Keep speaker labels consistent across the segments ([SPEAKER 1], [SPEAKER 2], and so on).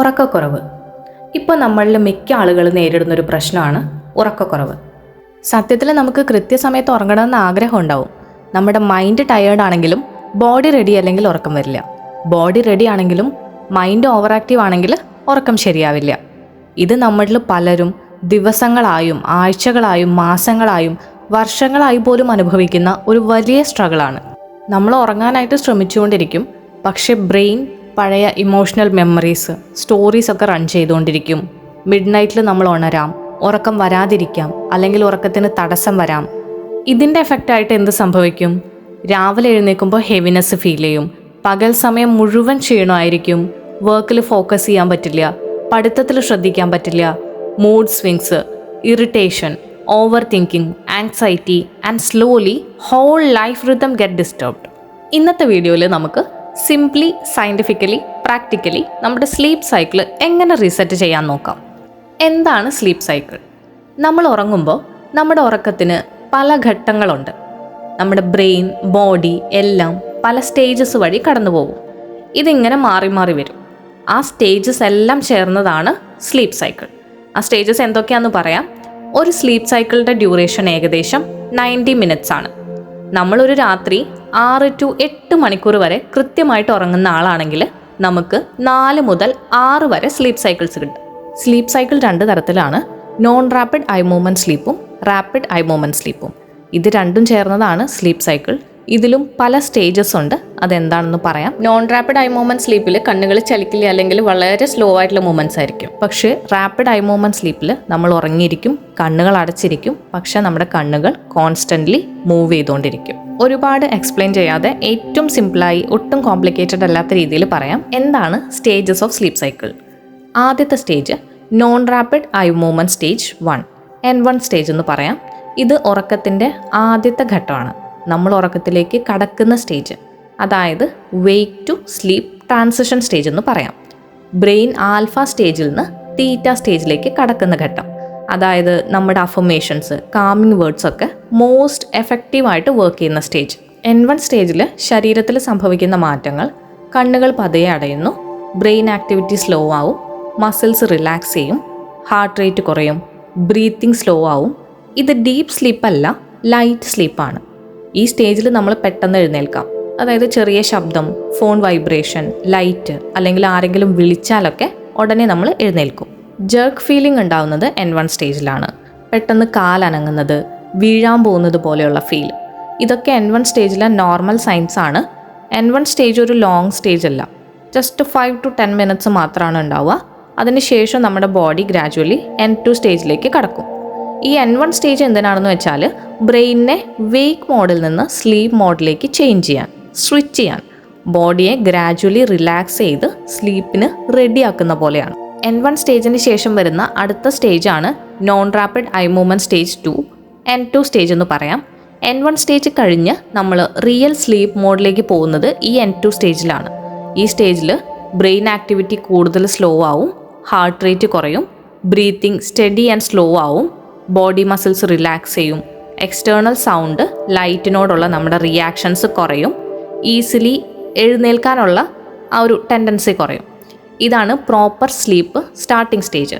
[SPEAKER 1] ഉറക്കക്കുറവ്. ഇപ്പോൾ നമ്മളിൽ മിക്ക ആളുകൾ നേരിടുന്ന ഒരു പ്രശ്നമാണ് ഉറക്കക്കുറവ്. സത്യത്തിൽ നമുക്ക് കൃത്യസമയത്ത് ഉറങ്ങണമെന്ന് ആഗ്രഹം ഉണ്ടാവും. നമ്മുടെ മൈൻഡ് ടയേർഡ് ആണെങ്കിലും ബോഡി റെഡി അല്ലെങ്കിൽ ഉറക്കം വരില്ല. ബോഡി റെഡി ആണെങ്കിലും മൈൻഡ് ഓവർ ആക്റ്റീവ് ആണെങ്കിൽ ഉറക്കം ശരിയാവില്ല. ഇത് നമ്മളിൽ പലരും ദിവസങ്ങളായും ആഴ്ചകളായും മാസങ്ങളായും വർഷങ്ങളായി പോലും അനുഭവിക്കുന്ന ഒരു വലിയ സ്ട്രഗിളാണ് നമ്മൾ ഉറങ്ങാനായിട്ട് ശ്രമിച്ചുകൊണ്ടിരിക്കും. പക്ഷേ ബ്രെയിൻ പഴയ ഇമോഷണൽ മെമ്മറീസ് സ്റ്റോറീസ് ഒക്കെ റൺ ചെയ്തുകൊണ്ടിരിക്കും. മിഡ് നൈറ്റിൽ നമ്മൾ ഉണരാം ഉറക്കം വരാതിരിക്കാം അല്ലെങ്കിൽ ഉറക്കത്തിന് തടസ്സം വരാം. ഇതിന്റെ എഫക്റ്റായിട്ട് എന്ത് സംഭവിക്കും? രാവിലെ എഴുന്നേൽക്കുമ്പോൾ ഹെവിനെസ് ഫീൽ ചെയ്യും. പകൽ സമയം മുഴുവൻ ക്ഷീണമായിരിക്കും. വർക്കിൽ ഫോക്കസ് ചെയ്യാൻ പറ്റില്ല പഠിത്തത്തിൽ ശ്രദ്ധിക്കാൻ പറ്റില്ല. Mood swings irritation overthinking anxiety and slowly whole life rhythm get disturbed ഇന്നത്തെ വീഡിയോയിൽ നമുക്ക് സിംപ്ലി സയന്റിഫിക്കലി പ്രാക്ടിക്കലി നമ്മുടെ സ്ലീപ്പ് സൈക്കിൾ എങ്ങനെ റീസെറ്റ് ചെയ്യാൻ നോക്കാം? എന്താണ് സ്ലീപ്പ് സൈക്കിൾ നമ്മൾ ഉറങ്ങുമ്പോൾ നമ്മുടെ ഉറക്കത്തിന് പല ഘട്ടങ്ങളുണ്ട്. നമ്മുടെ ബ്രെയിൻ ബോഡി എല്ലാം പല സ്റ്റേജസ് വഴി കടന്നു പോകും. ഇതിങ്ങനെ മാറി മാറി വരും. ആ സ്റ്റേജസ് എല്ലാം ചേർന്നതാണ് സ്ലീപ്പ് സൈക്കിൾ ആ സ്റ്റേജസ് എന്തൊക്കെയാണെന്ന് പറയാം? ഒരു സ്ലീപ്പ് സൈക്കിളിന്റെ ഡ്യൂറേഷൻ ഏകദേശം നയന്റി മിനിറ്റ്സ് ആണ്. നമ്മളൊരു രാത്രി ആറ് ടു എട്ട് മണിക്കൂർ വരെ കൃത്യമായിട്ട് ഉറങ്ങുന്ന ആളാണെങ്കിൽ നമുക്ക് നാല് മുതൽ ആറ് വരെ സ്ലീപ്പ് സൈക്കിൾസ് കിട്ടും. സ്ലീപ്പ് സൈക്കിൾ രണ്ട് തരത്തിലാണ്. നോൺ റാപ്പിഡ് ഐ മൂവ്മെന്റ് സ്ലീപ്പും റാപ്പിഡ് ഐ മൂവ്മെന്റ് സ്ലീപ്പും. ഇത് രണ്ടും ചേർന്നതാണ് സ്ലീപ്പ് സൈക്കിൾ. ഇതിലും പല സ്റ്റേജസ് ഉണ്ട്. അതെന്താണെന്ന് പറയാം. നോൺ റാപ്പിഡ് ഐ മൂവ്മെന്റ് സ്ലീപ്പിൽ കണ്ണുകൾ ചലിക്കില്ല അല്ലെങ്കിൽ വളരെ സ്ലോ ആയിട്ടുള്ള മൂവ്മെന്റ്സ് ആയിരിക്കും. പക്ഷേ റാപ്പിഡ് ഐ മൂവ്മെന്റ് സ്ലീപ്പിൽ നമ്മൾ ഉറങ്ങിയിരിക്കും കണ്ണുകൾ അടച്ചിരിക്കും. പക്ഷെ നമ്മുടെ കണ്ണുകൾ കോൺസ്റ്റന്റ്ലി മൂവ് ചെയ്തുകൊണ്ടിരിക്കും. ഒരുപാട് എക്സ്പ്ലെയിൻ ചെയ്യാതെ ഏറ്റവും സിമ്പിളായി ഒട്ടും കോംപ്ലിക്കേറ്റഡ് അല്ലാത്ത രീതിയിൽ പറയാം. എന്താണ് സ്റ്റേജസ് ഓഫ് സ്ലീപ്പ് സൈക്കിൾ ആദ്യത്തെ stage non rapid eye movement stage one N one stage എന്ന് പറയാം. ഇത് ഉറക്കത്തിന്റെ ആദ്യത്തെ ഘട്ടമാണ്. നമ്മൾ ഉറക്കത്തിലേക്ക് കടക്കുന്ന സ്റ്റേജ് അതായത് wake to sleep transition stage എന്ന് പറയാം. ബ്രെയിൻ ആൽഫ സ്റ്റേജിൽ നിന്ന് തീറ്റ സ്റ്റേജിലേക്ക് കടക്കുന്ന ഘട്ടം. അതായത് നമ്മുടെ അഫർമേഷൻസ് കാമിങ് വേർഡ്സ് ഒക്കെ മോസ്റ്റ് എഫക്റ്റീവായിട്ട് വർക്ക് ചെയ്യുന്ന സ്റ്റേജ് എൻ വൺ സ്റ്റേജിൽ ശരീരത്തിൽ സംഭവിക്കുന്ന മാറ്റങ്ങൾ കണ്ണുകൾ പതയെ അടയുന്നു ബ്രെയിൻ ആക്ടിവിറ്റി സ്ലോ ആവും മസിൽസ് റിലാക്സ് ചെയ്യും ഹാർട്ട് റേറ്റ് കുറയും ബ്രീത്തിങ് സ്ലോ ആവും. ഇത് ഡീപ്പ് സ്ലീപ്പല്ല ലൈറ്റ് സ്ലീപ്പാണ് ഈ സ്റ്റേജിൽ നമ്മൾ പെട്ടെന്ന് എഴുന്നേൽക്കാം. അതായത് ചെറിയ ശബ്ദം ഫോൺ വൈബ്രേഷൻ ലൈറ്റ് അല്ലെങ്കിൽ ആരെങ്കിലും വിളിച്ചാലൊക്കെ ഉടനെ നമ്മൾ എഴുന്നേൽക്കും. ജർക്ക് ഫീലിംഗ് ഉണ്ടാവുന്നത് എൻ വൺ സ്റ്റേജിലാണ്. പെട്ടെന്ന് കാലനങ്ങുന്നത് വീഴാൻ പോകുന്നത് പോലെയുള്ള ഫീൽ. ഇതൊക്കെ എൻ വൺ സ്റ്റേജിലെ നോർമൽ സൈൻസ് ആണ്. എൻ വൺ സ്റ്റേജ് ഒരു ലോങ് സ്റ്റേജ് അല്ല. Just five to ten minutes മാത്രമാണ് ഉണ്ടാവുക. അതിനുശേഷം നമ്മുടെ ബോഡി ഗ്രാജുവലി എൻ ടു സ്റ്റേജിലേക്ക് കടക്കും. ഈ എൻ വൺ സ്റ്റേജ് എന്തിനാണെന്ന് വെച്ചാൽ ബ്രെയിനിനെ വേക്ക് മോഡിൽ നിന്ന് സ്ലീപ്പ് മോഡിലേക്ക് ചേഞ്ച് ചെയ്യാൻ സ്വിച്ച് ചെയ്യാൻ. ബോഡിയെ ഗ്രാജുവലി റിലാക്സ് ചെയ്ത് സ്ലീപ്പിന് റെഡിയാക്കുന്ന പോലെയാണ്. എൻ വൺ സ്റ്റേജിന് ശേഷം വരുന്ന അടുത്ത സ്റ്റേജാണ് non rapid eye movement stage two N two stage എന്ന് പറയാം. എൻ വൺ സ്റ്റേജ് കഴിഞ്ഞ് നമ്മൾ റിയൽ സ്ലീപ്പ് മോഡിലേക്ക് പോകുന്നത് ഈ എൻ ടു സ്റ്റേജിലാണ് ഈ സ്റ്റേജിൽ ബ്രെയിൻ ആക്ടിവിറ്റി കൂടുതൽ സ്ലോ ആവും ഹാർട്ട് റേറ്റ് കുറയും ബ്രീത്തിങ് സ്റ്റഡി ആൻഡ് സ്ലോ ആവും ബോഡി മസിൽസ് റിലാക്സ് ചെയ്യും. എക്സ്റ്റേണൽ സൗണ്ട് ലൈറ്റിനോടുള്ള നമ്മുടെ റിയാക്ഷൻസ് കുറയും. ഈസിലി എഴുന്നേൽക്കാനുള്ള ആ ഒരു ടെൻഡൻസി കുറയും. ഇതാണ് proper sleep starting stage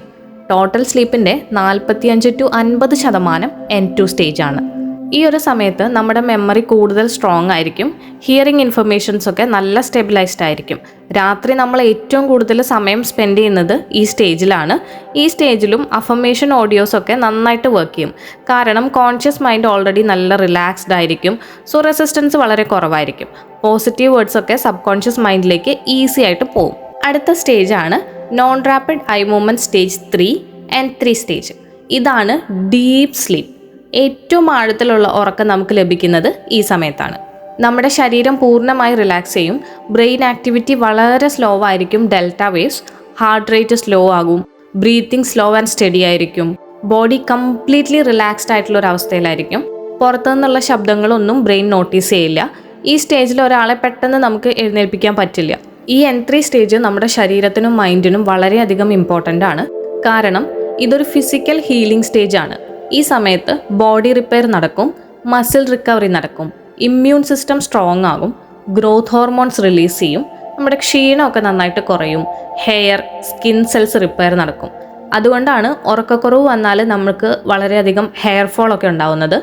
[SPEAKER 1] total സ്ലീപ്പിന്റെ നാൽപ്പത്തിയഞ്ച് ടു അൻപത് ശതമാനം എൻ ടു സ്റ്റേജ് ആണ്. ഈ ഒരു സമയത്ത് നമ്മുടെ മെമ്മറി കൂടുതൽ സ്ട്രോങ് ആയിരിക്കും. ഹിയറിംഗ് ഇൻഫർമേഷൻസ് ഒക്കെ നല്ല സ്റ്റെബിലൈസ്ഡ് ആയിരിക്കും. രാത്രി നമ്മൾ ഏറ്റവും കൂടുതൽ സമയം സ്പെൻഡ് ചെയ്യുന്നത് ഈ സ്റ്റേജിലാണ് ഈ സ്റ്റേജിലും അഫർമേഷൻ ഓഡിയോസ് ഒക്കെ നന്നായിട്ട് വർക്ക് ചെയ്യും. കാരണം കോൺഷ്യസ് മൈൻഡ് ഓൾറെഡി നല്ല റിലാക്സ്ഡ് ആയിരിക്കും. സോ റെസിസ്റ്റൻസ് വളരെ കുറവായിരിക്കും. പോസിറ്റീവ് വേർഡ്സ് ഒക്കെ സബ് കോൺഷ്യസ് മൈൻഡിലേക്ക് ഈസി ആയിട്ട് പോകും. അടുത്ത സ്റ്റേജാണ് non rapid eye movement stage three and three stage ഇതാണ് ഡീപ്പ് സ്ലീപ്പ് ഏറ്റവും ആഴത്തിലുള്ള ഉറക്കം നമുക്ക് ലഭിക്കുന്നത് ഈ സമയത്താണ്. നമ്മുടെ ശരീരം പൂർണമായി റിലാക്സ് ചെയ്യും. ബ്രെയിൻ ആക്ടിവിറ്റി വളരെ സ്ലോ ആയിരിക്കും. Delta waves heart rate slow ആകും. ബ്രീത്തിങ് സ്ലോ ആൻഡ് സ്റ്റഡി ആയിരിക്കും. ബോഡി കംപ്ലീറ്റ്ലി റിലാക്സ്ഡ് ആയിട്ടുള്ള ഒരു അവസ്ഥയിലായിരിക്കും. പുറത്തുനിന്നുള്ള ശബ്ദങ്ങളൊന്നും ബ്രെയിൻ നോട്ടീസ് ചെയ്യില്ല. ഈ സ്റ്റേജിൽ ഒരാളെ പെട്ടെന്ന് നമുക്ക് എഴുന്നേൽപ്പിക്കാൻ പറ്റില്ല. ഈ എൻട്രി സ്റ്റേജ് നമ്മുടെ ശരീരത്തിനും മൈൻഡിനും വളരെയധികം ഇമ്പോർട്ടന്റ് ആണ്. കാരണം ഇതൊരു ഫിസിക്കൽ ഹീലിംഗ് സ്റ്റേജ് ആണ്. ഈ സമയത്ത് ബോഡി റിപ്പയർ നടക്കും മസിൽ റിക്കവറി നടക്കും ഇമ്മ്യൂൺ സിസ്റ്റം സ്ട്രോങ് ആകും ഗ്രോത്ത് ഹോർമോൺസ് റിലീസ് ചെയ്യും നമ്മുടെ ക്ഷീണമൊക്കെ നന്നായിട്ട് കുറയും ഹെയർ സ്കിൻ സെൽസ് റിപ്പയർ നടക്കും. അതുകൊണ്ടാണ് ഉറക്കക്കുറവ് വന്നാൽ നമുക്ക് വളരെയധികം ഹെയർ ഫോൾ ഒക്കെ ഉണ്ടാവുന്നത്.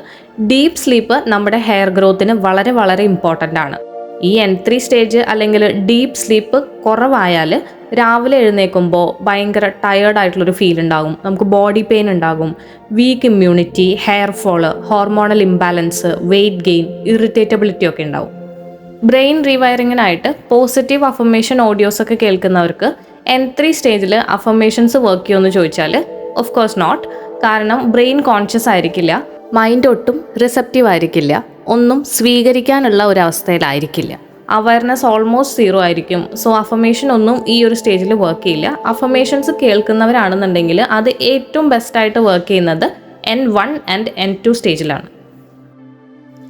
[SPEAKER 1] ഡീപ്പ് സ്ലീപ്പ് നമ്മുടെ ഹെയർ ഗ്രോത്തിന് വളരെ വളരെ ഇമ്പോർട്ടന്റ് ആണ്. ഈ എൻ ത്രീ സ്റ്റേജ് അല്ലെങ്കിൽ ഡീപ്പ് സ്ലീപ്പ് കുറവായാൽ രാവിലെ എഴുന്നേൽക്കുമ്പോൾ ഭയങ്കര ടയേർഡായിട്ടുള്ളൊരു ഫീൽ ഉണ്ടാകും. നമുക്ക് ബോഡി പെയിൻ ഉണ്ടാകും. Weak immunity hair fall hormonal imbalance weight gain irritability ഒക്കെ ഉണ്ടാവും. ബ്രെയിൻ റീവയറിങ്ങിനായിട്ട് പോസിറ്റീവ് അഫർമേഷൻ ഓഡിയോസ് ഒക്കെ കേൾക്കുന്നവർക്ക് എൻ ത്രീ സ്റ്റേജിൽ അഫർമേഷൻസ് വർക്ക് ചെയ്യുമെന്ന് ചോദിച്ചാൽ ഓഫ് കോഴ്സ് നോട്ട് കാരണം ബ്രെയിൻ കോൺഷ്യസ് ആയിരിക്കില്ല മൈൻഡ് ഒട്ടും റിസപ്റ്റീവ് ആയിരിക്കില്ല ഒന്നും സ്വീകരിക്കാനുള്ള ഒരവസ്ഥയിലായിരിക്കില്ല അവയർനെസ് ഓൾമോസ്റ്റ് സീറോ ആയിരിക്കും. സോ അഫർമേഷൻ ഒന്നും ഈ ഒരു സ്റ്റേജിൽ വർക്ക് ചെയ്യില്ല. അഫർമേഷൻസ് കേൾക്കുന്നവരാണെന്നുണ്ടെങ്കിൽ അത് ഏറ്റവും ബെസ്റ്റായിട്ട് വർക്ക് ചെയ്യുന്നത് N one and N two സ്റ്റേജിലാണ്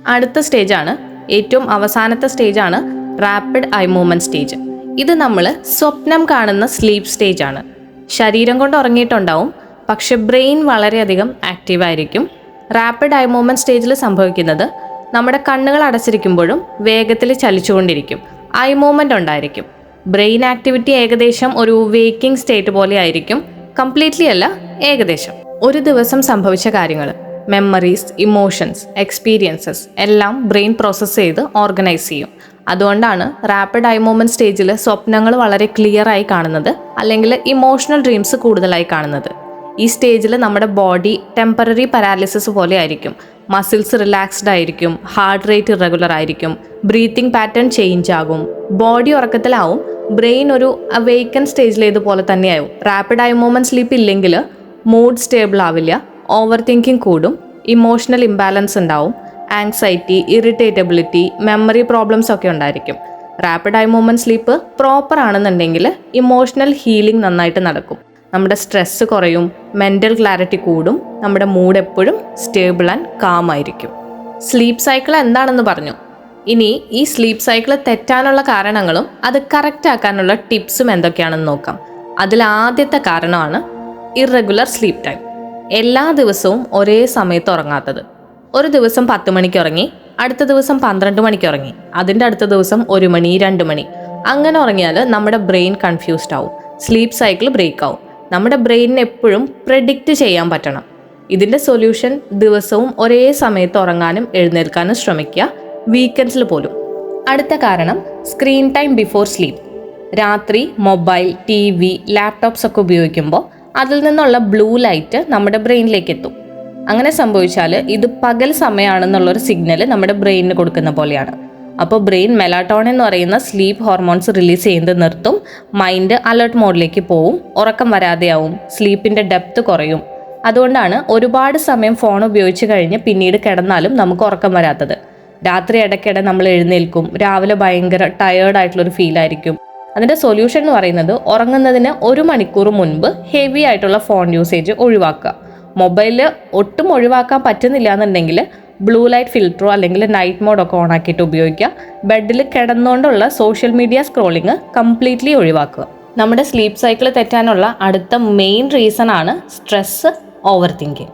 [SPEAKER 1] അടുത്ത സ്റ്റേജാണ് ഏറ്റവും അവസാനത്തെ സ്റ്റേജാണ് റാപ്പിഡ് ഐ മൂവ്മെന്റ് സ്റ്റേജ് ഇത് നമ്മൾ സ്വപ്നം കാണുന്ന സ്ലീപ്പ് സ്റ്റേജാണ് ശരീരം കൊണ്ട് ഉറങ്ങിയിട്ടുണ്ടാവും. പക്ഷെ ബ്രെയിൻ വളരെയധികം ആക്റ്റീവായിരിക്കും റാപ്പിഡ് ഐ മൂവ്മെന്റ് സ്റ്റേജിൽ സംഭവിക്കുന്നത് നമ്മുടെ കണ്ണുകൾ അടച്ചിരിക്കുമ്പോഴും വേഗത്തിൽ ചലിച്ചുകൊണ്ടിരിക്കും. ഐ മൂവ്മെന്റ് ഉണ്ടായിരിക്കും. ബ്രെയിൻ ആക്ടിവിറ്റി ഏകദേശം ഒരു വേക്കിംഗ് സ്റ്റേറ്റ് പോലെ ആയിരിക്കും. കംപ്ലീറ്റ്ലി അല്ല ഏകദേശം. ഒരു ദിവസം സംഭവിച്ച കാര്യങ്ങൾ മെമ്മറീസ് ഇമോഷൻസ് എക്സ്പീരിയൻസസ് എല്ലാം ബ്രെയിൻ പ്രോസസ്സ് ചെയ്ത് ഓർഗനൈസ് ചെയ്യും. അതുകൊണ്ടാണ് റാപ്പിഡ് ഐ മൂവ്മെന്റ് സ്റ്റേജിൽ സ്വപ്നങ്ങൾ വളരെ ക്ലിയർ ആയി കാണുന്നത് അല്ലെങ്കിൽ ഇമോഷണൽ ഡ്രീംസ് കൂടുതലായി കാണുന്നത്. ഈ സ്റ്റേജിൽ നമ്മുടെ ബോഡി ടെമ്പററി പാരാലിസിസ് പോലെ ആയിരിക്കും. മസിൽസ് റിലാക്സ്ഡ് ആയിരിക്കും ഹാർട്ട് റേറ്റ് ഇറഗുലർ ആയിരിക്കും ബ്രീത്തിങ് പാറ്റേൺ ചേഞ്ച് ആകും ബോഡി ഉറക്കത്തിലാവും ബ്രെയിൻ ഒരു അവേക്കൻ സ്റ്റേജിലേതുപോലെ തന്നെയാവും. റാപ്പിഡ് ആയ മൂവ്മെന്റ് സ്ലീപ്പ് ഇല്ലെങ്കിൽ മൂഡ് സ്റ്റേബിൾ ആവില്ല ഓവർ തിങ്കിങ് കൂടും ഇമോഷണൽ ഇംബാലൻസ് ഉണ്ടാവും ആങ്സൈറ്റി ഇറിറ്റേറ്റബിലിറ്റി മെമ്മറി പ്രോബ്ലംസ് ഒക്കെ ഉണ്ടായിരിക്കും. Rapid eye movement sleep proper ആണെന്നുണ്ടെങ്കിൽ ഇമോഷണൽ ഹീലിംഗ് നന്നായിട്ട് നടക്കും. നമ്മുടെ സ്ട്രെസ്സ് കുറയും മെന്റൽ ക്ലാരിറ്റി കൂടും നമ്മുടെ മൂഡ് എപ്പോഴും സ്റ്റേബിൾ ആൻഡ് കാം ആയിരിക്കും. സ്ലീപ്പ് സൈക്കിൾ എന്താണെന്ന് പറഞ്ഞു. ഇനി ഈ സ്ലീപ്പ് സൈക്കിൾ തെറ്റാനുള്ള കാരണങ്ങളും അത് കറക്റ്റ് ആക്കാനുള്ള ടിപ്സും എന്തൊക്കെയാണെന്ന് നോക്കാം. അതിൽ ആദ്യത്തെ കാരണമാണ് ഇറഗുലർ സ്ലീപ്പ് ടൈം എല്ലാ ദിവസവും ഒരേ സമയത്ത് ഉറങ്ങാത്തത്. ഒരു ദിവസം പത്ത് മണിക്ക് ഉറങ്ങി അടുത്ത ദിവസം പന്ത്രണ്ട് മണിക്ക് ഉറങ്ങി അതിന്റെ അടുത്ത ദിവസം ഒരു മണി രണ്ട് മണി. അങ്ങനെ ഉറങ്ങിയാൽ നമ്മുടെ ബ്രെയിൻ കൺഫ്യൂസ്ഡ് ആവും. സ്ലീപ്പ് സൈക്കിൾ ബ്രേക്ക് ആവും. നമ്മുടെ ബ്രെയിനിന് എപ്പോഴും പ്രെഡിക്റ്റ് ചെയ്യാൻ പറ്റണം. ഇതിന്റെ സൊല്യൂഷൻ ദിവസവും ഒരേ സമയത്ത് ഉറങ്ങാനും എഴുന്നേൽക്കാനും ശ്രമിക്കുക. വീക്കെൻഡ്സിൽ പോലും. അടുത്ത കാരണം സ്ക്രീൻ ടൈം ബിഫോർ സ്ലീപ്പ് രാത്രി മൊബൈൽ ടി വി ലാപ്ടോപ്സ് ഒക്കെ ഉപയോഗിക്കുമ്പോൾ അതിൽ നിന്നുള്ള ബ്ലൂ ലൈറ്റ് നമ്മുടെ ബ്രെയിനിലേക്ക് എത്തും. അങ്ങനെ സംഭവിച്ചാൽ ഇത് പകൽ സമയമാണെന്നുള്ളൊരു സിഗ്നൽ നമ്മുടെ ബ്രെയിനിന് കൊടുക്കുന്ന പോലെയാണ്. അപ്പോൾ ബ്രെയിൻ മെലാട്ടോൺ എന്ന് പറയുന്ന സ്ലീപ്പ് ഹോർമോൺസ് റിലീസ് ചെയ്യുന്നത് നിർത്തും. മൈൻഡ് അലേർട്ട് മോഡിലേക്ക് പോവും. ഉറക്കം വരാതെയാവും. സ്ലീപ്പിന്റെ ഡെപ്ത് കുറയും. അതുകൊണ്ടാണ് ഒരുപാട് സമയം ഫോൺ ഉപയോഗിച്ച് കഴിഞ്ഞ് പിന്നീട് കിടന്നാലും നമുക്ക് ഉറക്കം വരാത്തത്. രാത്രി ഇടയ്ക്കിടെ നമ്മൾ എഴുന്നേൽക്കും. രാവിലെ ഭയങ്കര ടയേർഡായിട്ടുള്ളൊരു ഫീൽ ആയിരിക്കും. അതിന്റെ സൊല്യൂഷൻ എന്ന് പറയുന്നത് ഉറങ്ങുന്നതിന് ഒരു മണിക്കൂർ മുൻപ് ഹെവി ആയിട്ടുള്ള ഫോൺ യൂസേജ് ഒഴിവാക്കുക. മൊബൈൽ ഒട്ടും ഒഴിവാക്കാൻ പറ്റുന്നില്ല എന്നുണ്ടെങ്കിൽ ബ്ലൂ ലൈറ്റ് ഫിൽറ്ററോ അല്ലെങ്കിൽ നൈറ്റ് മോഡൊക്കെ ഓൺ ആക്കിയിട്ട് ഉപയോഗിക്കുക. ബെഡിൽ കിടന്നുകൊണ്ടുള്ള സോഷ്യൽ മീഡിയ സ്ക്രോളിങ് കംപ്ലീറ്റ്ലി ഒഴിവാക്കുക. നമ്മുടെ സ്ലീപ്പ് സൈക്കിൾ തെറ്റാനുള്ള അടുത്ത മെയിൻ റീസൺ ആണ് സ്ട്രെസ്സ് ഓവർ തിങ്കിങ്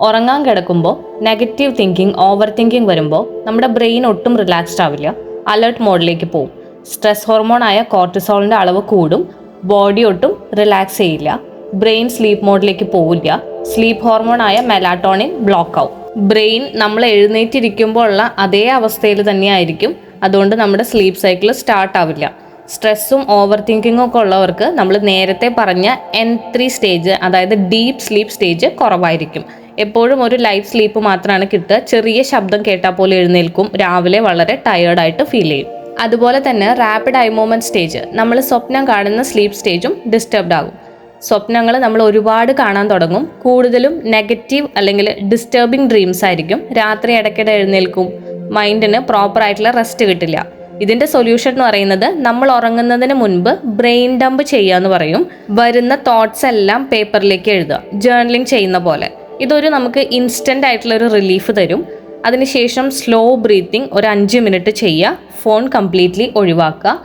[SPEAKER 1] ഉറങ്ങാൻ കിടക്കുമ്പോൾ നെഗറ്റീവ് തിങ്കിങ് ഓവർ തിങ്കിങ് വരുമ്പോൾ നമ്മുടെ ബ്രെയിൻ ഒട്ടും റിലാക്സ്ഡ് ആവില്ല. അലേർട്ട് മോഡിലേക്ക് പോകും സ്ട്രെസ് ഹോർമോണായ കോർട്ടിസോളിന്റെ അളവ് കൂടും. ബോഡി ഒട്ടും റിലാക്സ് ചെയ്യില്ല. ബ്രെയിൻ സ്ലീപ്പ് മോഡിലേക്ക് പോവില്ല. സ്ലീപ്പ് ഹോർമോണായ മെലാട്ടോണിൻ ബ്ലോക്ക് ആവും. ബ്രെയിൻ നമ്മൾ എഴുന്നേറ്റിരിക്കുമ്പോൾ ഉള്ള അതേ അവസ്ഥയിൽ തന്നെയായിരിക്കും. അതുകൊണ്ട് നമ്മുടെ സ്ലീപ്പ് സൈക്കിൾ സ്റ്റാർട്ട് ആവില്ല. സ്ട്രെസ്സും ഓവർ തിങ്കിങ്ങും ഒക്കെ ഉള്ളവർക്ക് നമ്മൾ നേരത്തെ പറഞ്ഞ എൻ ത്രീ സ്റ്റേജ് അതായത് ഡീപ്പ് സ്ലീപ്പ് സ്റ്റേജ് കുറവായിരിക്കും. എപ്പോഴും ഒരു ലൈറ്റ് സ്ലീപ്പ് മാത്രമാണ് കിട്ടുക. ചെറിയ ശബ്ദം കേട്ടാൽ പോലെ എഴുന്നേൽക്കും. രാവിലെ വളരെ ടയേർഡായിട്ട് ഫീൽ ചെയ്യും. അതുപോലെ തന്നെ റാപ്പിഡ് ഐ മൂവ്മെന്റ് സ്റ്റേജ് നമ്മൾ സ്വപ്നം കാണുന്ന സ്ലീപ്പ് സ്റ്റേജും ഡിസ്റ്റർബ്ഡ് ആകും. സ്വപ്നങ്ങൾ നമ്മൾ ഒരുപാട് കാണാൻ തുടങ്ങും. കൂടുതലും നെഗറ്റീവ് അല്ലെങ്കിൽ ഡിസ്റ്റർബിംഗ് ഡ്രീംസ് ആയിരിക്കും. രാത്രി ഇടയ്ക്കിടെ എഴുന്നേൽക്കും. മൈൻഡിന് പ്രോപ്പർ ആയിട്ടുള്ള റെസ്റ്റ് കിട്ടില്ല. ഇതിന്റെ സൊല്യൂഷൻ എന്ന് പറയുന്നത് നമ്മൾ ഉറങ്ങുന്നതിന് മുൻപ് ബ്രെയിൻ ഡംപ് ചെയ്യുക എന്ന് പറയും. വരുന്ന തോട്ട്സ് എല്ലാം പേപ്പറിലേക്ക് എഴുതുക. ജേർണലിംഗ് ചെയ്യുന്ന പോലെ. ഇതൊരു നമുക്ക് ഇൻസ്റ്റന്റ് ആയിട്ടുള്ള ഒരു റിലീഫ് തരും. അതിനുശേഷം സ്ലോ ബ്രീത്തിങ് ഒരു അഞ്ച് മിനിറ്റ് ചെയ്യുക. ഫോൺ കംപ്ലീറ്റ്ലി ഒഴിവാക്കുക.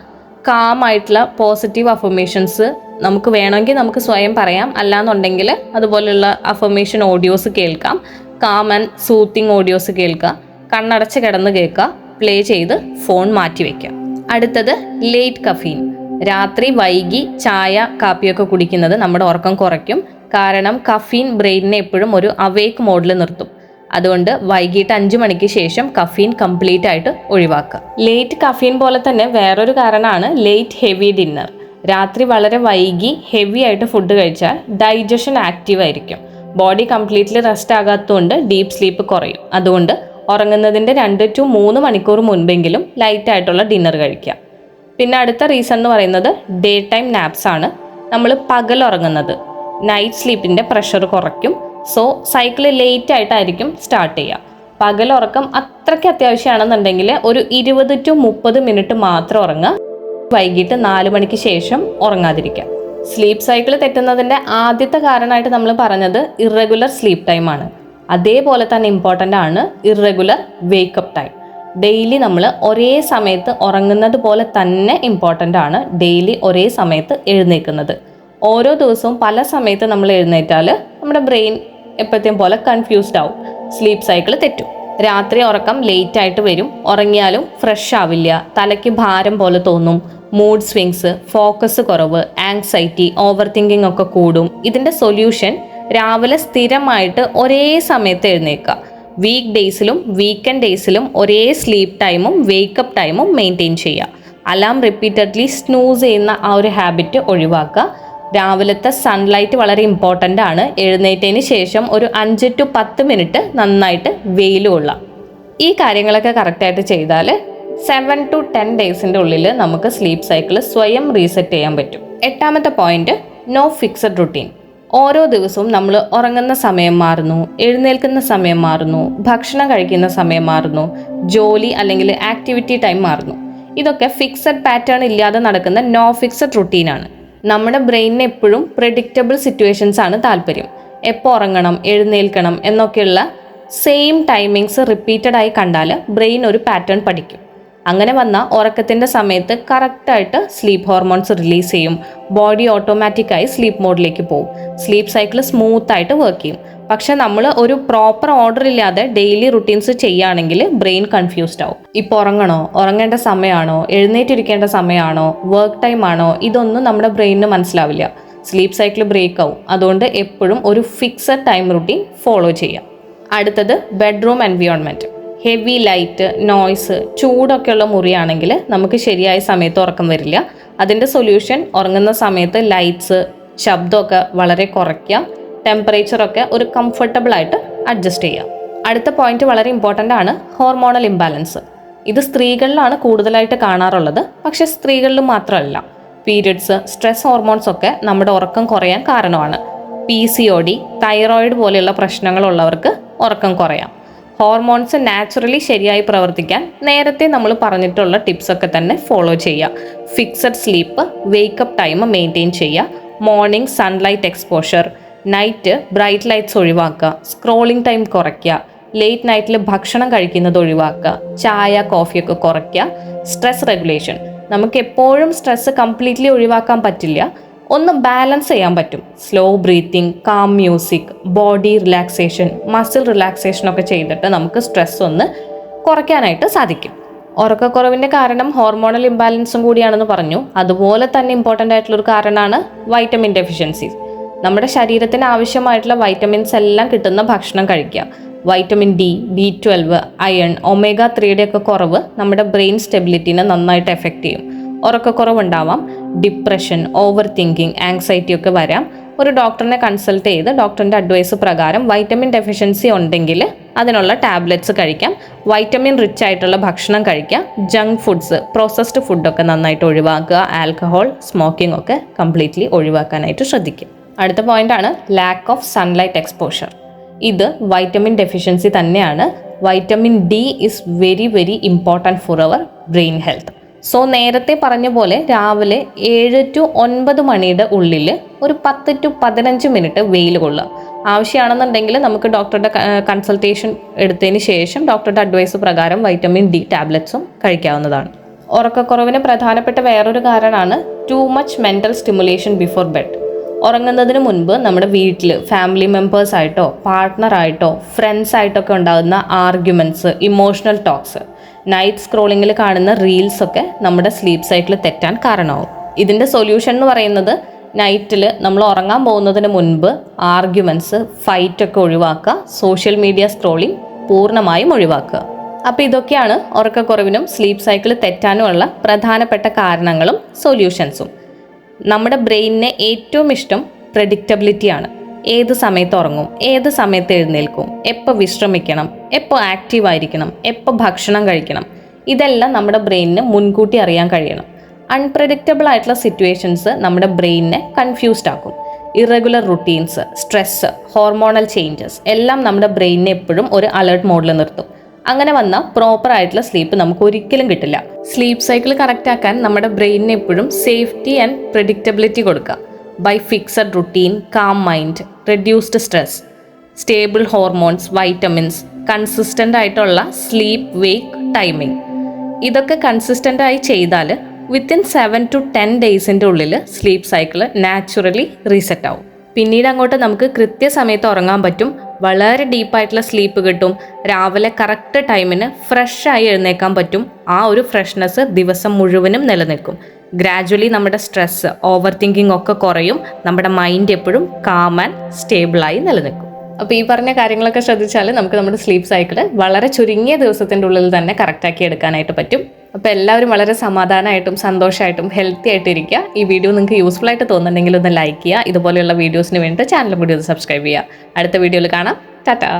[SPEAKER 1] കാം ആയിട്ടുള്ള പോസിറ്റീവ് അഫർമേഷൻസ് നമുക്ക് വേണമെങ്കിൽ നമുക്ക് സ്വയം പറയാം. അല്ലാന്നുണ്ടെങ്കിൽ അതുപോലെയുള്ള അഫർമേഷൻ ഓഡിയോസ് കേൾക്കാം. കാമൻ സൂത്തിങ് ഓഡിയോസ് കേൾക്കുക കണ്ണടച്ച് കിടന്ന് കേൾക്കുക പ്ലേ ചെയ്ത് ഫോൺ മാറ്റി വയ്ക്കുക അടുത്തത് ലേറ്റ് കഫീൻ രാത്രി വൈകി ചായ കാപ്പിയൊക്കെ കുടിക്കുന്നത് നമ്മുടെ ഉറക്കം കുറയ്ക്കും. കാരണം കഫീൻ ബ്രെയിനിനെ എപ്പോഴും ഒരു അവേക്ക് മോഡിൽ നിർത്തും. അതുകൊണ്ട് വൈകിട്ട് അഞ്ചു മണിക്ക് ശേഷം കഫീൻ കംപ്ലീറ്റ് ആയിട്ട് ഒഴിവാക്കുക. ലേറ്റ് കഫീൻ പോലെ തന്നെ വേറൊരു കാരണമാണ് ലേറ്റ് ഹെവി ഡിന്നർ രാത്രി വളരെ വൈകി ഹെവി ആയിട്ട് ഫുഡ് കഴിച്ചാൽ ഡൈജഷൻ ആക്റ്റീവ് ആയിരിക്കും. ബോഡി കംപ്ലീറ്റ്ലി റെസ്റ്റ് ആകാത്തതുകൊണ്ട് ഡീപ്പ് സ്ലീപ്പ് കുറയും. അതുകൊണ്ട് ഉറങ്ങുന്നതിന്റെ രണ്ട് ടു മൂന്ന് മണിക്കൂർ മുൻപെങ്കിലും ലൈറ്റ് ആയിട്ടുള്ള ഡിന്നർ കഴിക്കുക. പിന്നെ അടുത്ത റീസൺ എന്ന് പറയുന്നത് ഡേ ടൈം നാപ്സ് ആണ്. നമ്മൾ പകൽ ഉറങ്ങുന്നത്. നൈറ്റ് സ്ലീപ്പിന്റെ പ്രഷർ കുറയ്ക്കും. സോ സൈക്കിൾ ലേറ്റ് ആയിട്ടായിരിക്കും സ്റ്റാർട്ട് ചെയ്യുക. ഉറക്കം അത്രയ്ക്ക് അത്യാവശ്യമാണെന്നുണ്ടെങ്കിൽ ഒരു ഇരുപത് ടു മുപ്പത് മിനിറ്റ് മാത്രം ഉറങ്ങുക. വൈകിട്ട് നാല് മണിക്ക് ശേഷം ഉറങ്ങാതിരിക്കുക. സ്ലീപ്പ് സൈക്കിൾ തെറ്റുന്നതിന്റെ ആദ്യത്തെ കാരണമായിട്ട് നമ്മൾ പറഞ്ഞത് ഇറഗുലർ സ്ലീപ്പ് ടൈമാണ് അതേപോലെ തന്നെ ഇമ്പോർട്ടന്റ് ആണ് ഇറഗുലർ വേക്കപ്പ് ടൈം. ഡെയിലി നമ്മൾ ഒരേ സമയത്ത് ഉറങ്ങുന്നത് പോലെ തന്നെ ഇമ്പോർട്ടന്റ് ആണ് ഡെയിലി ഒരേ സമയത്ത് എഴുന്നേൽക്കുന്നത്. ഓരോ ദിവസവും പല സമയത്ത് നമ്മൾ എഴുന്നേറ്റാൽ നമ്മുടെ ബ്രെയിൻ എപ്പോഴത്തെയും പോലെ കൺഫ്യൂസ്ഡ് ആവും. സ്ലീപ്പ് സൈക്കിൾ തെറ്റും. രാത്രി ഉറക്കം ലേറ്റ് ആയിട്ട് വരും. ഉറങ്ങിയാലും ഫ്രഷ് ആവില്ല. തലയ്ക്ക് ഭാരം പോലെ തോന്നും. മൂഡ് സ്വിങ്സ് ഫോക്കസ് കുറവ് ആങ്സൈറ്റി ഓവർ തിങ്കിങ് ഒക്കെ കൂടും. ഇതിന്റെ സൊല്യൂഷൻ രാവിലെ സ്ഥിരമായിട്ട് ഒരേ സമയത്ത് എഴുന്നേൽക്കുക. വീക്ക് ഡേയ്സിലും വീക്കെൻഡ് ഡേയ്സിലും ഒരേ സ്ലീപ്പ് ടൈമും വേക്കപ്പ് ടൈമും മെയിന്റെയിൻ ചെയ്യുക. അലാം റിപ്പീറ്റഡ്ലി സ്നൂസ് ചെയ്യുന്ന ആ ഒരു ഹാബിറ്റ് ഒഴിവാക്കുക. രാവിലത്തെ സൺലൈറ്റ് വളരെ ഇമ്പോർട്ടന്റ് ആണ്. എഴുന്നേറ്റതിന് ശേഷം ഒരു അഞ്ച് ടു പത്ത് മിനിറ്റ് നന്നായിട്ട് കൊള്ളാം ഈ കാര്യങ്ങളൊക്കെ കറക്റ്റായിട്ട് ചെയ്താൽ സെവൻ ടു ടെൻ ഡേയ്സിന്റെ ഉള്ളിൽ നമുക്ക് സ്ലീപ്പ് സൈക്കിൾ സ്വയം റീസെറ്റ് ചെയ്യാൻ പറ്റും. എട്ടാമത്തെ പോയിന്റ് നോ ഫിക്സഡ് റുട്ടീൻ ഓരോ ദിവസവും നമ്മൾ ഉറങ്ങുന്ന സമയം മാറുന്നു എഴുന്നേൽക്കുന്ന സമയം മാറുന്നു ഭക്ഷണം കഴിക്കുന്ന സമയം മാറുന്നു ജോലി അല്ലെങ്കിൽ ആക്ടിവിറ്റി ടൈം മാറുന്നു. ഇതൊക്കെ ഫിക്സഡ് പാറ്റേൺ ഇല്ലാതെ നടക്കുന്ന നോ ഫിക്സഡ് റുട്ടീനാണ് നമ്മുടെ ബ്രെയിനിന് എപ്പോഴും പ്രെഡിക്റ്റബിൾ സിറ്റുവേഷൻസ് ആണ് താല്പര്യം. എപ്പോൾ ഉറങ്ങണം എഴുന്നേൽക്കണം എന്നൊക്കെയുള്ള സെയിം ടൈമിങ്സ് റിപ്പീറ്റഡായി കണ്ടാൽ ബ്രെയിൻ ഒരു പാറ്റേൺ പഠിക്കും. അങ്ങനെ വന്ന ഉറക്കത്തിന്റെ സമയത്ത് കറക്റ്റായിട്ട് സ്ലീപ്പ് ഹോർമോൺസ് റിലീസ് ചെയ്യും. ബോഡി ഓട്ടോമാറ്റിക്കായി സ്ലീപ്പ് മോഡിലേക്ക് പോകും സ്ലീപ്പ് സൈക്കിൾ സ്മൂത്ത് ആയിട്ട് വർക്ക് ചെയ്യും. പക്ഷെ നമ്മൾ ഒരു പ്രോപ്പർ ഓർഡർ ഇല്ലാതെ ഡെയിലി റുട്ടീൻസ് ചെയ്യുകയാണെങ്കിൽ ബ്രെയിൻ കൺഫ്യൂസ്ഡ് ആവും. ഇപ്പോൾ ഉറങ്ങണോ? ഉറങ്ങേണ്ട സമയമാണോ? എഴുന്നേറ്റിരിക്കേണ്ട സമയമാണോ? വർക്ക് ടൈം ആണോ? ഇതൊന്നും നമ്മുടെ ബ്രെയിനിന് മനസ്സിലാവില്ല. സ്ലീപ്പ് സൈക്കിൾ ബ്രേക്ക് ആവും. അതുകൊണ്ട് എപ്പോഴും ഒരു ഫിക്സഡ് ടൈം റുട്ടീൻ ഫോളോ ചെയ്യാം. അടുത്തത് bedroom environment. Heavy light noise ചൂടൊക്കെയുള്ള മുറിയാണെങ്കിൽ നമുക്ക് ശരിയായ സമയത്ത് ഉറക്കം വരില്ല. അതിന്റെ സൊല്യൂഷൻ ഉറങ്ങുന്ന സമയത്ത് ലൈറ്റ്സ് ശബ്ദമൊക്കെ വളരെ കുറയ്ക്കുക. ടെമ്പറേച്ചറൊക്കെ ഒരു കംഫർട്ടബിൾ ആയിട്ട് അഡ്ജസ്റ്റ് ചെയ്യുക. അടുത്ത പോയിന്റ് വളരെ ഇമ്പോർട്ടന്റ് ആണ് ഹോർമോണൽ ഇംബാലൻസ് ഇത് സ്ത്രീകളിലാണ് കൂടുതലായിട്ട് കാണാറുള്ളത്. പക്ഷെ സ്ത്രീകളിൽ മാത്രമല്ല. പീരിയഡ്സ് സ്ട്രെസ് ഹോർമോൺസ് ഒക്കെ നമ്മുടെ ഉറക്കം കുറയാൻ കാരണമാണ്. P C O D thyroid പോലെയുള്ള പ്രശ്നങ്ങളുള്ളവർക്ക് ഉറക്കം കുറയാം. ഹോർമോൺസ് നാച്ചുറലി ശരിയായി പ്രവർത്തിക്കാൻ നേരത്തെ നമ്മൾ പറഞ്ഞിട്ടുള്ള ടിപ്സൊക്കെ തന്നെ ഫോളോ ചെയ്യുക. Fixed sleep wake up time maintain ചെയ്യുക. Morning sunlight exposure night bright lights ഒഴിവാക്കുക. സ്ക്രോളിംഗ് ടൈം കുറയ്ക്കുക. ലേറ്റ് നൈറ്റിൽ ഭക്ഷണം കഴിക്കുന്നത് ഒഴിവാക്കുക. ചായ കോഫിയൊക്കെ കുറയ്ക്കുക. Stress regulation. നമുക്ക് എപ്പോഴും സ്ട്രെസ് കംപ്ലീറ്റ്ലി ഒഴിവാക്കാൻ പറ്റില്ല. ഒന്ന് ബാലൻസ് ചെയ്യാൻ പറ്റും. Slow breathing calm music body relaxation muscle relaxation ഒക്കെ ചെയ്തിട്ട് നമുക്ക് സ്ട്രെസ് ഒന്ന് കുറയ്ക്കാനായിട്ട് സാധിക്കും. ഉറക്കക്കുറവിന്റെ കാരണം ഹോർമോണൽ ഇംബാലൻസും കൂടിയാണെന്ന് പറഞ്ഞു. അതുപോലെ തന്നെ ഇമ്പോർട്ടന്റ് ആയിട്ടുള്ളൊരു കാരണമാണ് വൈറ്റമിൻ ഡെഫിഷ്യൻസി നമ്മുടെ ശരീരത്തിന് ആവശ്യമായിട്ടുള്ള വൈറ്റമിൻസ് എല്ലാം കിട്ടുന്ന ഭക്ഷണം കഴിക്കുക. Vitamin D B twelve iron omega ത്രീയുടെ ഒക്കെ കുറവ് നമ്മുടെ ബ്രെയിൻ സ്റ്റെബിലിറ്റിനെ നന്നായിട്ട് എഫക്റ്റ് ചെയ്യും. ഉറക്കക്കുറവുണ്ടാവാം ഡിപ്രഷൻ ഓവർ തിങ്കിങ് ആങ്സൈറ്റി ഒക്കെ വരാം. ഒരു ഡോക്ടറിനെ കൺസൾട്ട് ചെയ്ത് ഡോക്ടറിന്റെ അഡ്വൈസ് പ്രകാരം വൈറ്റമിൻ ഡെഫിഷ്യൻസി ഉണ്ടെങ്കിൽ അതിനുള്ള ടാബ്ലറ്റ്സ് കഴിക്കാം. വൈറ്റമിൻ റിച്ച് ആയിട്ടുള്ള ഭക്ഷണം കഴിക്കാം. ജങ്ക് ഫുഡ്സ് പ്രോസസ്ഡ് ഫുഡൊക്കെ നന്നായിട്ട് ഒഴിവാക്കുക. ആൽക്കഹോൾ സ്മോക്കിംഗ് ഒക്കെ കംപ്ലീറ്റ്ലി ഒഴിവാക്കാനായിട്ട് ശ്രദ്ധിക്കുക. അടുത്ത പോയിന്റാണ് ലാക്ക് ഓഫ് സൺലൈറ്റ് എക്സ്പോഷർ ഇത് വൈറ്റമിൻ ഡെഫിഷ്യൻസി തന്നെയാണ്. Vitamin D is very very important for our brain health so നേരത്തെ പറഞ്ഞ പോലെ രാവിലെ ഏഴ് ടു ഒൻപത് മണിയുടെ ഉള്ളിൽ ഒരു പത്ത് ടു പതിനഞ്ച് മിനിറ്റ് വെയിൽ കൊള്ളുക. ആവശ്യമാണെന്നുണ്ടെങ്കിൽ നമുക്ക് ഡോക്ടറുടെ കൺസൾട്ടേഷൻ എടുത്തതിന് ശേഷം ഡോക്ടറുടെ അഡ്വൈസ് പ്രകാരം വൈറ്റമിൻ ഡി ടാബ്ലറ്റ്സും കഴിക്കാവുന്നതാണ്. ഉറക്കക്കുറവിന് പ്രധാനപ്പെട്ട വേറൊരു കാരണമാണ് too much mental stimulation before bed ഉറങ്ങുന്നതിന് മുൻപ് നമ്മുടെ വീട്ടിൽ ഫാമിലി മെമ്പേഴ്സായിട്ടോ പാർട്ട്ണറായിട്ടോ ഫ്രണ്ട്സായിട്ടൊക്കെ ഉണ്ടാകുന്ന ആർഗ്യുമെന്റ്സ് ഇമോഷണൽ ടോക്സ് നൈറ്റ് സ്ക്രോളിങ്ങിൽ കാണുന്ന റീൽസൊക്കെ നമ്മുടെ സ്ലീപ്പ് സൈക്കിൾ തെറ്റാൻ കാരണമാവും. ഇതിന്റെ സൊല്യൂഷൻ എന്ന് പറയുന്നത് നൈറ്റിൽ നമ്മൾ ഉറങ്ങാൻ പോകുന്നതിന് മുൻപ് ആർഗ്യുമെന്റ്സ് ഫൈറ്റൊക്കെ ഒഴിവാക്കുക സോഷ്യൽ മീഡിയ സ്ക്രോളിംഗ് പൂർണമായും ഒഴിവാക്കുക. അപ്പോൾ ഇതൊക്കെയാണ് ഉറക്കക്കുറവിനും സ്ലീപ്പ് സൈക്കിൾ തെറ്റാനുമുള്ള പ്രധാനപ്പെട്ട കാരണങ്ങളും സൊല്യൂഷൻസും നമ്മുടെ ബ്രെയിനിന് ഏറ്റവും ഇഷ്ടം പ്രഡിക്റ്റബിലിറ്റിയാണ് ഏത് സമയത്ത് ഉറങ്ങും ഏത് സമയത്ത് എഴുന്നേൽക്കും എപ്പോൾ വിശ്രമിക്കണം എപ്പോൾ ആക്റ്റീവ് ആയിരിക്കണം എപ്പോൾ ഭക്ഷണം കഴിക്കണം ഇതെല്ലാം നമ്മുടെ ബ്രെയിനിന് മുൻകൂട്ടി അറിയാൻ കഴിയണം. അൺപ്രഡിക്റ്റബിൾ ആയിട്ടുള്ള സിറ്റുവേഷൻസ് നമ്മുടെ ബ്രെയിനിനെ കൺഫ്യൂസ്ഡ് ആക്കും. Irregular routines stress hormonal changes എല്ലാം നമ്മുടെ ബ്രെയിനിനെ എപ്പോഴും ഒരു അലേർട്ട് മോഡിൽ നിർത്തും. അങ്ങനെ വന്ന പ്രോപ്പർ ആയിട്ടുള്ള സ്ലീപ്പ് നമുക്ക് ഒരിക്കലും കിട്ടില്ല. സ്ലീപ്പ് സൈക്കിൾ കറക്റ്റ് ആക്കാൻ നമ്മുടെ ബ്രെയിനിന് എപ്പോഴും സേഫ്റ്റി ആൻഡ് പ്രഡിക്റ്റബിലിറ്റി കൊടുക്കുക. By fixed routine calm mind reduced stress stable hormones vitamins consistent ആയിട്ടുള്ള സ്ലീപ്പ് വെയ്ക്ക് ടൈമിംഗ് ഇതൊക്കെ കൺസിസ്റ്റന്റ് ആയി ചെയ്താൽ വിത്തിൻ സെവൻ ടു ടെൻ ഡേയ്സിന്റെ ഉള്ളിൽ സ്ലീപ്പ് സൈക്കിൾ നാച്ചുറലി റീസെറ്റ് ആവും. പിന്നീട് അങ്ങോട്ട് നമുക്ക് കൃത്യസമയത്ത് ഉറങ്ങാൻ പറ്റും. വളരെ ഡീപ്പായിട്ടുള്ള സ്ലീപ്പ് കിട്ടും. രാവിലെ കറക്റ്റ് ടൈമിന് ഫ്രഷായി എഴുന്നേക്കാൻ പറ്റും. ആ ഒരു ഫ്രഷ്നെസ് ദിവസം മുഴുവനും നിലനിൽക്കും. ഗ്രാജ്വലി നമ്മുടെ സ്ട്രെസ് ഓവർ തിങ്കിങ് ഒക്കെ കുറയും. നമ്മുടെ മൈൻഡ് എപ്പോഴും കാം ആൻഡ് സ്റ്റേബിളായി നിലനിൽക്കും. അപ്പോൾ ഈ പറഞ്ഞ കാര്യങ്ങളൊക്കെ ശ്രദ്ധിച്ചാൽ നമുക്ക് നമ്മുടെ സ്ലീപ്പ് സൈക്കിൾ വളരെ ചുരുങ്ങിയ ദിവസത്തിന്റെ ഉള്ളിൽ തന്നെ കറക്റ്റാക്കി എടുക്കാനായിട്ട് പറ്റും. അപ്പോൾ എല്ലാവരും വളരെ സമാധാനമായിട്ടും സന്തോഷമായിട്ടും ഹെൽത്തി ആയിട്ട് ഇരിക്കുക. ഈ വീഡിയോ നിങ്ങൾക്ക് യൂസ്ഫുൾ ആയിട്ട് തോന്നുന്നുണ്ടെങ്കിൽ ഒന്ന് ലൈക്ക് ചെയ്യുക. ഇതുപോലെയുള്ള വീഡിയോസിന് വേണ്ടിയിട്ട് ചാനൽ കൂടി ഒന്ന് സബ്സ്ക്രൈബ് ചെയ്യുക. അടുത്ത വീഡിയോയിൽ കാണാം. ടാറ്റാ.